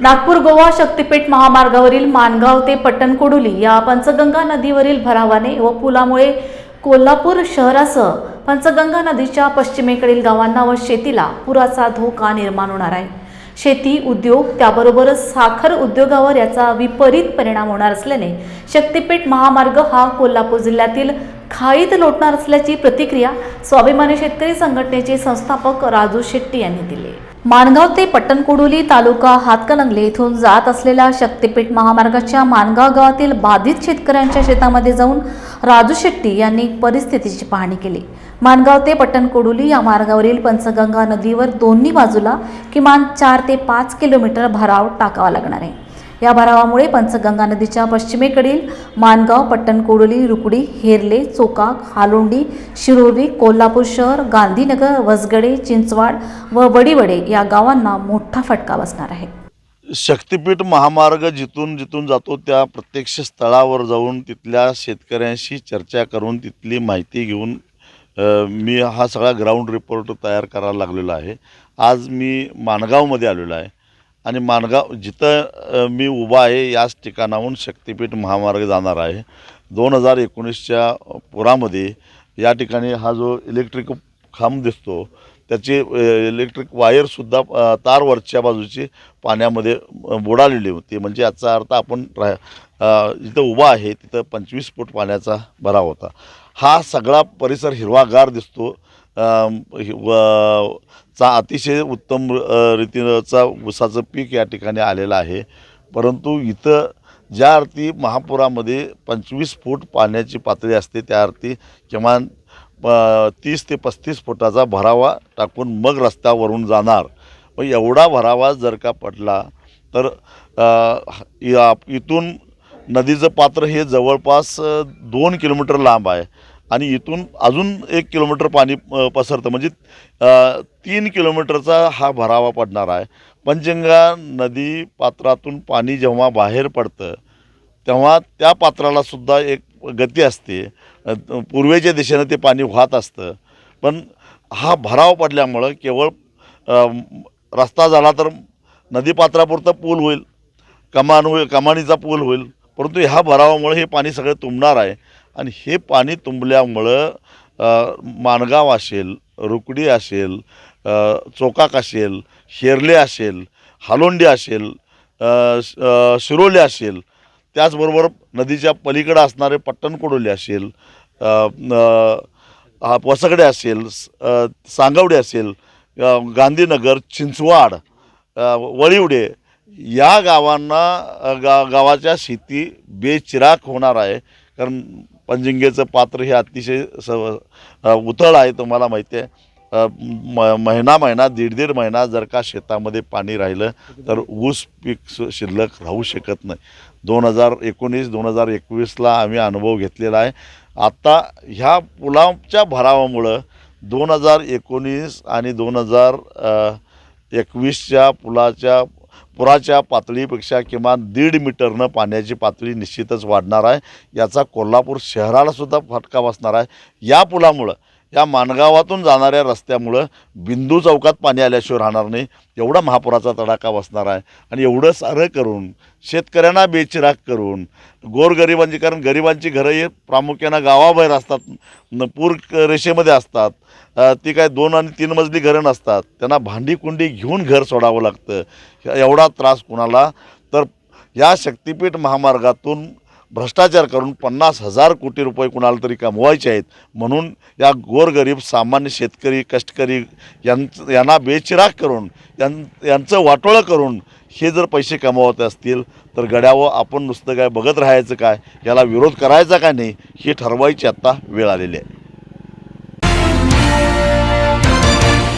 नागपूर गोवा शक्तीपीठ महामार्गावरील मानगाव ते पट्टणकोडोली या पंचगंगा नदीवरील भरावाने व पुलामुळे कोल्हापूर शहरासह पंचगंगा नदीच्या पश्चिमेकडील गावांना व शेतीला पुराचा धोका निर्माण होणार आहे. शेती उद्योग त्याबरोबरच साखर उद्योगावर याचा विपरीत परिणाम होणार असल्याने शक्तीपीठ महामार्ग हा कोल्हापूर जिल्ह्यातील खाईत लोटणार असल्याची प्रतिक्रिया स्वाभिमानी शेतकरी संघटनेचे संस्थापक राजू शेट्टी यांनी दिली मानगाव ते पट्टणकोडोली तालुका हातकणंगले येथून जात असलेल्या शक्तीपीठ महामार्गाच्या मानगाव गावातील बाधित शेतकऱ्यांच्या शेतामध्ये जाऊन राजू शेट्टी यांनी परिस्थितीची पाहणी केली. मानगाव ते पट्टणकोडोली या मार्गावरील पंचगंगा नदीवर दोन्ही बाजूला किमान चार ते पाच किलोमीटर भराव टाकावा लागणार आहे. या भरावामुळे पंचगंगा नदीच्या पश्चिमेकडील मानगाव पट्टणकोडोली रुकडी हेरले चोकाक हालोंडी शिरोली कोल्हापूर शहर गांधीनगर वसगडे चिंचवाड व वडीवडे या गावांना मोठा फटका बसणार आहे. शक्तिपीठ महामार्ग जिथून जिथून जातो त्या प्रत्यक्ष स्थळावर जाऊन तिथल्या शेतकऱ्यांशी चर्चा करून तिथली माहिती घेऊन मी हा सगळा ग्राउंड रिपोर्ट तयार करायला लागलेला आहे. आज मी माणगावमध्ये आलेलो आहे. आणि माणगाव जिथं मी उभा आहे याच ठिकाणाहून शक्तिपीठ महामार्ग जाणार आहे. दोन हजार एकोणीसच्या पुरामध्ये या ठिकाणी हा जो इलेक्ट्रिक खांब दिसतो त्याची इलेक्ट्रिक वायरसुद्धा तारवरच्या तार वरच्या बाजूची पाण्यामध्ये बुडालेली होती. म्हणजे याचा अर्थ आपण रा जिथं उभा आहे तिथं पंचवीस फूट पाण्याचा भराव होता. हा सगळा परिसर हिरवागार दिसतो. हि- व चा अतिशय उत्तम रीतीचा ऊसाचं पीक या ठिकाणी आलेलं आहे. परंतु इथं ज्या अर्थी महापुरामध्ये पंचवीस फूट पाण्याची पातळी असते त्या अर्थी किमान प- तीस ते पस्तीस फुटाचा भरावा टाकून मग रस्त्यावरून जाणार. मग एवढा भरावा जर का पडला तर या- इथून नदीचं पात्र हे जवळपास दोन किलोमीटर लांब आहे. आणि इथून अजून एक किलोमीटर पाणी पसरतं. म्हणजे तीन किलोमीटरचा हा भरावा पडणार आहे. पंचगंगा नदी पात्रातून पाणी जेव्हा बाहेर पडतं तेव्हा त्या पात्राला सुद्धा एक गती असते. पूर्वेच्या दिशेनं ते पाणी वाहत असतं. पण हा भराव पडल्यामुळं केवळ रस्ता झाला तर नदीपात्रापुरतं पूल होईल. कमान होईल कमानीचा पूल होईल. परंतु ह्या भरावामुळे हे पाणी सगळं तुंबणार आहे. आणि हे पाणी तुंबल्यामुळं माणगाव असेल रुकडी असेल चोकाक असेल शेरले असेल हालोंडी असेल श- शिरोली असेल त्याचबरोबर नदीच्या पलीकडं असणारे पट्टणकोडोले असेल वसगडे असेल स- सांगवडे असेल गांधीनगर चिंचवाड वळीवडे वळिवडे या गावांना गा गावाच्या शेती बेचिराक होणार आहे. कारण पंजिंगेचं पात्र हे अतिशय स उथळ आहे तुम्हाला माहिती आहे. म महिना महिना दीड दीड महिना जर का शेतामध्ये पाणी राहिलं तर ऊस पीक सु- शिल्लक राहू शकत नाही. दोन हजार एकोणीस दोन हजार एकवीसला आम्ही अनुभव घेतलेला आहे. आत्ता ह्या पुलाच्या भरावामुळं दोन हजार एकोणीस आणि दोन हजार एकवीसच्या पुलाच्या पुराच्या पातळीपेक्षा किमान दीड मीटरनं पाण्याची पातळी निश्चितच वाढणार आहे. याचा कोल्हापूर शहरालासुद्धा फटका बसणार आहे. या पुलामुळं या माणगावातून जाणाऱ्या रस्त्यामुळं बिंदू चौकात पाणी आल्याशिवाय राहणार नाही. एवढा महापुराचा तडाखा बसणार आहे. आणि एवढं सारं करून शेतकऱ्यांना बेचिराग करून गोरगरिबांची कारण गरिबांची घरं हे प्रामुख्यानं गावाबाहेर असतात. न पूर रेषेमध्ये असतात. ती काय दोन आणि तीन मजली घरं नसतात. त्यांना भांडी कुंडी घेऊन घर सोडावं लागतं. एवढा त्रास कुणाला? तर या शक्तिपीठ महामार्गातून भ्रष्टाचार करून पन्नास हजार कोटी रुपये कुणाला तरी कमवायचे आहेत म्हणून या गोरगरीब सामान्य शेतकरी कष्टकरी यांच यांना बेचिराग करून यां यांचं वाटोळं करून हे जर पैसे कमवत असतील तर गड्यावर आपण नुसतं काय बघत राहायचं काय? याला विरोध करायचा का नाही? हे ठरवायची आत्ता वेळ आलेली आहे.